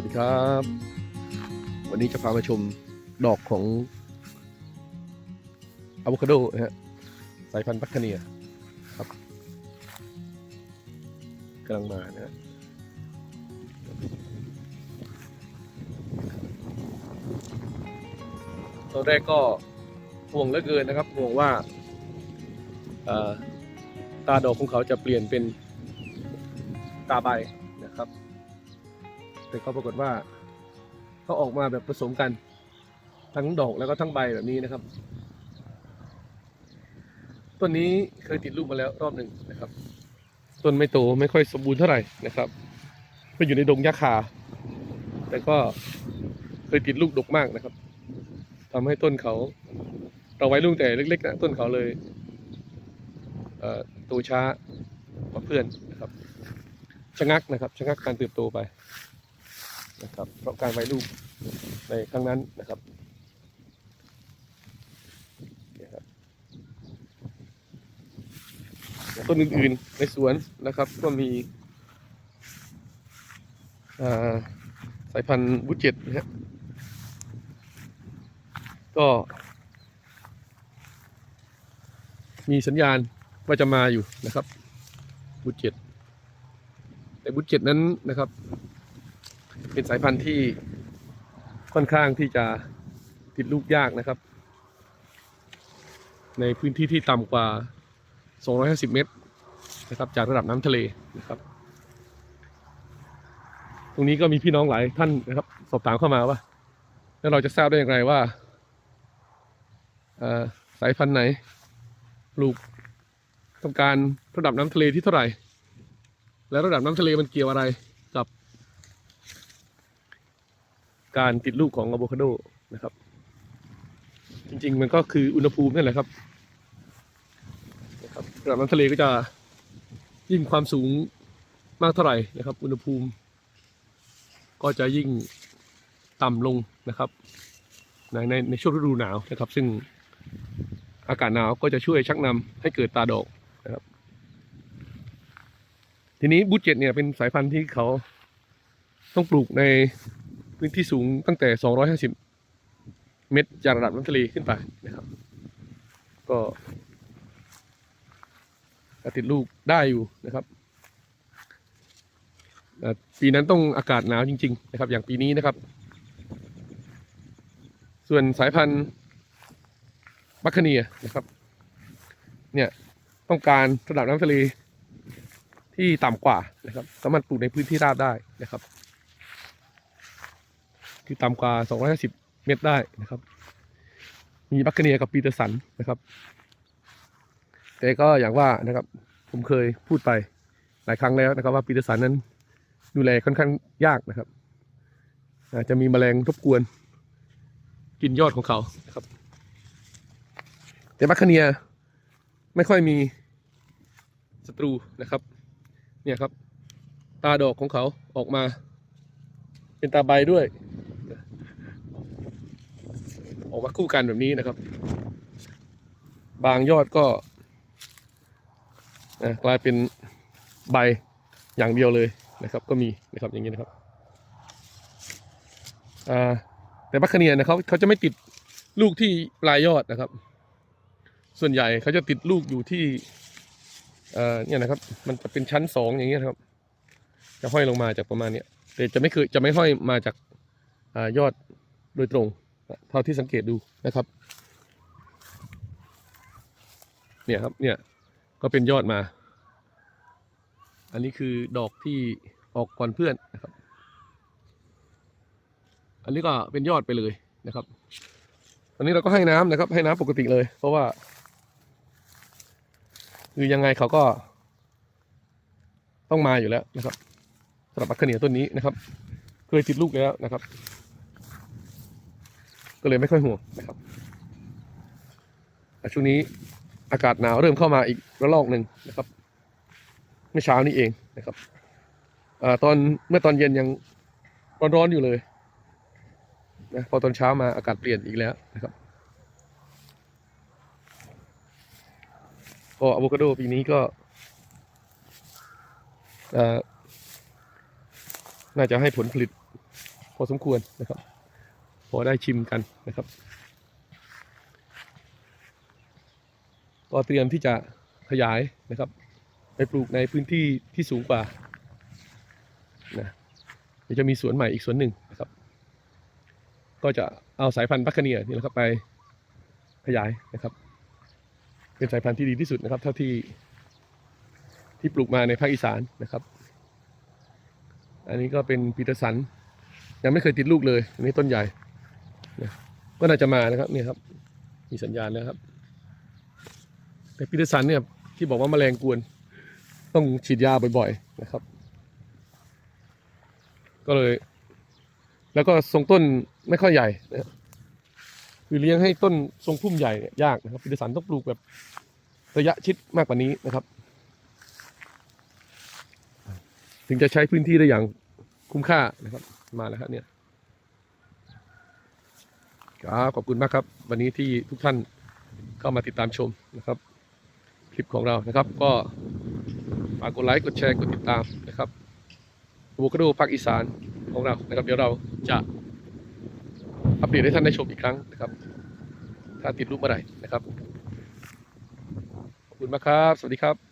วัสดีครับ วันนี้จะพามาชมดอกของอะโวคาโดนะฮะสายพันธุ์บัคคาเนียครับกำลังมานะฮะตอนแรกก็ห่วงเหลือเกินนะครับห่วงว่าตาดอกของเขาจะเปลี่ยนเป็นตาใบ แต่ก็ปรากฏว่าเขาออกมาแบบผสมกัน ทั้งดอกแล้วก็ทั้งใบแบบนี้นะครับต้นนี้เคยติดลูกมาแล้วรอบหนึ่งนะครับ ต้นไม่โตไม่ค่อยสมบูรณ์เท่าไหร่นะครับก็อยู่ในดงหญ้าคา แต่ก็เคยติดลูกดกมากนะครับทำให้ต้นเขาเราไว้ลูกแต่เล็กๆนะต้นเขาเลยเอ่อโตช้ากว่าเพื่อนนะครับชะงักนะครับชะงักการเติบโตไป นะครับ เพราะการไว้ลูกในครั้งนั้นนะครับต้นอื่นๆในสวนนะครับ ก็มีสายพันธุ์บุเจ็ตนะฮะก็ มีสัญญาณว่าจะมาอยู่นะครับ บุเจ็ตแต่บุเจ็ตนั้นนะครับ เป็นสายพันธุ์ที่ค่อนข้างที่จะติดลูกยากนะครับ ในพื้นที่ที่ต่ำกว่า 250 เมตรนะครับ จากระดับน้ำทะเลนะครับ ตรงนี้ก็มีพี่น้องหลายท่านนะครับ สอบถามเข้ามาว่า แล้วเราจะทราบได้อย่างไรว่าสายพันธุ์ไหนปลูกต้องการระดับน้ำทะเลที่เท่าไหร่ และระดับน้ำทะเลมันเกี่ยวอะไร การติดลูกของอะโวคาโดนะครับ จริงๆ มันก็คืออุณหภูมินั่นแหละครับนะครับระดับน้ำทะเลก็จะยิ่งความสูงมากเท่าไหร่นะครับ อุณหภูมิ ก็จะยิ่งต่ำลงนะครับในในในช่วงฤดูหนาวนะครับ ซึ่งอากาศหนาวก็จะช่วยชักนำให้เกิดตาดอกนะครับ ทีนี้บูเจ็ตเนี่ยเป็นสายพันธุ์ที่เขาต้องปลูกใน พื้นที่สูงตั้งแต่ 250 เมตรจากระดับน้ำทะเลขึ้นไปนะครับ ก็ติดลูกได้อยู่นะครับปีนั้นต้องอากาศหนาวจริง ๆ นะครับ อย่างปีนี้นะครับ ส่วนสายพันธุ์บัคคเนียนะครับ เนี่ยต้องการระดับน้ำทะเลที่ต่ำกว่านะครับ สามารถปลูกในพื้นที่ราบได้นะครับ คือต่ำกว่า 250 เมตรได้นะครับ มีบัคคเนียกับปีเตอร์สันนะครับ แต่ก็อย่างว่านะครับ ผมเคยพูดไปหลายครั้งแล้วนะครับ ว่าปีเตอร์สันนั้นดูแลค่อนข้างยากนะครับ อาจจะมีแมลงรบกวน กินยอดของเขาครับ แต่บัคคเนียไม่ค่อยมีศัตรูนะครับ เนี่ยครับ ตาดอกของเขาออกมา เป็นตาใบด้วย ออกมาคู่กันแบบนี้นะครับ บางยอดก็นะกลายเป็นใบอย่างเดียวเลยนะครับ ก็มีนะครับอย่างนี้นะครับแต่บัคเนียนะเขาเขาจะไม่ติดลูกที่ปลายยอดนะครับ ส่วนใหญ่เขาจะติดลูกอยู่ที่เนี่ยนะครับ มันจะเป็นชั้นสองอย่างเงี้ยครับ จะห้อยลงมาจากประมาณเนี้ยแต่จะไม่เคยจะไม่ห้อยมาจากอายอดโดยตรง เท่าที่สังเกตดูนะครับ เนี่ยครับเนี่ยก็เป็นยอดมา อันนี้คือดอกที่ออกก่อนเพื่อนนะครับ อันนี้ก็เป็นยอดไปเลยนะครับ อันนี้เราก็ให้น้ำนะครับ ให้น้ำปกติเลย เพราะว่า คือยังไงเขาก็ ต้องมาอยู่แล้วนะครับสำหรับอัคคเนียต้นนี้นะครับ เคยติดลูกแล้วนะครับ ก็เลยไม่ค่อยห่วงนะครับแต่ช่วงนี้อากาศหนาวเริ่มเข้ามาอีกระลอกหนึ่งนะครับเมื่อเช้านี้เองนะครับอตอนเมื่อตอนเย็นยังร้อนๆอยู่เลยนะพอตอนเช้ามาอากาศเปลี่ยนอีกแล้วนะครับก็อะโวคาโดปีนี้ก็น่าจะให้ผลผลิตพอสมควรนะครับ พอได้ชิมกันนะครับ ก็เตรียมที่จะขยายนะครับ ไปปลูกในพื้นที่ที่สูงกว่านะเดี๋ยวจะมีสวนใหม่อีกสวนหนึ่งนะครับ ก็จะเอาสายพันธุ์บัคเนียนี่แหละครับไปขยายนะครับ เป็นสายพันธุ์ที่ดีที่สุดนะครับ เท่าที่ที่ปลูกมาในภาคอีสานนะครับ อันนี้ก็เป็นปีเตอร์สัน ยังไม่เคยติดลูกเลย อันนี้ต้นใหญ่ นะก็น่าจะมานะครับเนี่ยครับ มีสัญญาณแล้วครับ แต่ปีเตสันเนี่ยที่บอกว่าแมลงกวน ต้องฉีดยาบ่อยๆนะครับ ก็เลย แล้วก็ทรงต้นไม่ค่อยใหญ่นะครับคือเลี้ยงให้ต้นทรงพุ่มใหญ่เนี่ยยากนะครับปีเตสันต้องปลูกแบบระยะชิดมากกว่านี้นะครับ ถึงจะใช้พื้นที่ได้อย่างคุ้มค่านะครับ มาแล้วครับเนี่ย ครับขอบคุณมากครับ วันนี้ที่ทุกท่านเข้ามาติดตามชมนะครับ คลิปของเรานะครับ ก็ฝากกดไลค์กดแชร์กดติดตามนะครับโวคาโดภาคอีสานของเรานะครับ เดี๋ยวเราจะอัปเดตให้ท่านได้ชมอีกครั้งนะครับ ถ้าติดรูปเมื่อไหร่นะครับ ขอบคุณมากครับ สวัสดีครับ